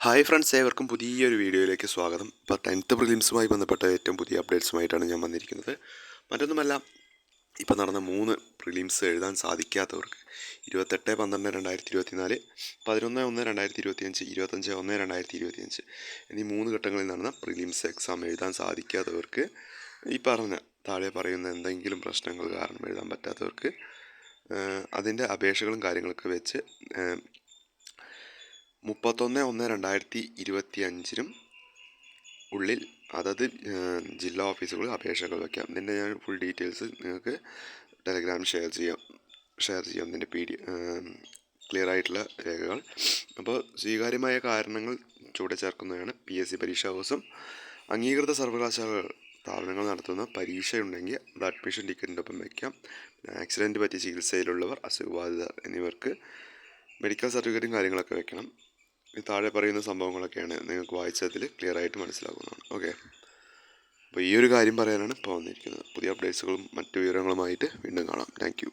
Hi friends ഏവർക്കും പുതിയൊരു വീഡിയോയിലേക്ക് സ്വാഗതം. ഇപ്പോൾ ടെൻത്ത് പ്രിലിംസുമായി ബന്ധപ്പെട്ട ഏറ്റവും പുതിയ അപ്ഡേറ്റ്സുമായിട്ടാണ് ഞാൻ വന്നിരിക്കുന്നത്. മറ്റൊന്നുമല്ല ഇപ്പോൾ നടന്ന മൂന്ന് പ്രിലിംസ് എഴുതാൻ സാധിക്കാത്തവർക്ക് ഇരുപത്തെട്ട് പന്ത്രണ്ട് രണ്ടായിരത്തി ഇരുപത്തിനാല് പതിനൊന്ന് ഒന്ന് രണ്ടായിരത്തി ഇരുപത്തിയഞ്ച് ഇരുപത്തഞ്ച് ഒന്ന് രണ്ടായിരത്തി ഇരുപത്തിയഞ്ച് എന്നീ മൂന്ന് ഘട്ടങ്ങളിൽ നടന്ന പ്രിലിംസ് എക്സാം എഴുതാൻ സാധിക്കാത്തവർക്ക് ഈ പറഞ്ഞ താഴെ പറയുന്ന എന്തെങ്കിലും പ്രശ്നങ്ങൾ കാരണം എഴുതാൻ പറ്റാത്തവർക്ക് അതിന്റെ അപേക്ഷകളും കാര്യങ്ങളൊക്കെ വെച്ച് മുപ്പത്തൊന്ന് ഒന്ന് രണ്ടായിരത്തി ഇരുപത്തി അഞ്ചിനും ഉള്ളിൽ അതത് ജില്ലാ ഓഫീസുകളിൽ അപേക്ഷകൾ വയ്ക്കാം ഇതിന്റെ ഞാൻ ഫുൾ ഡീറ്റെയിൽസ് നിങ്ങൾക്ക് ടെലഗ്രാം ഷെയർ ചെയ്യാം. ഷെയർ ചെയ്യാം ഇതിന്റെ പി ഡി ക്ലിയർ ആയിട്ടുള്ള രേഖകൾ. അപ്പോൾ സ്വീകാര്യമായ കാരണങ്ങൾ ചൂടെ ചേർക്കുന്നതാണ് പി എസ് സി പരീക്ഷാ ദിവസം. അംഗീകൃത സർവകലാശാലകൾ സ്ഥാപനങ്ങൾ നടത്തുന്ന പരീക്ഷയുണ്ടെങ്കിൽ അത് അഡ്മിഷൻ ടിക്കറ്റിന്റെ ഒപ്പം വയ്ക്കാം ആക്സിഡന്റ് പറ്റിയ ചികിത്സയിലുള്ളവർ അസുഖബാധിതർ എന്നിവർക്ക് മെഡിക്കൽ സർട്ടിഫിക്കറ്റും കാര്യങ്ങളൊക്കെ വെക്കണം. ഈ താഴെ പറയുന്ന സംഭവങ്ങളൊക്കെയാണ് നിങ്ങൾക്ക് വായിച്ചതിൽ ക്ലിയർ ആയിട്ട് മനസ്സിലാക്കുന്നതാണ് ഓക്കെ അപ്പോൾ ഈ ഒരു കാര്യം പറയാനാണ് ഇപ്പോൾ വന്നിരിക്കുന്നത്. പുതിയ അപ്ഡേറ്റ്സുകളും മറ്റു വിവരങ്ങളുമായിട്ട് വീണ്ടും കാണാം. താങ്ക്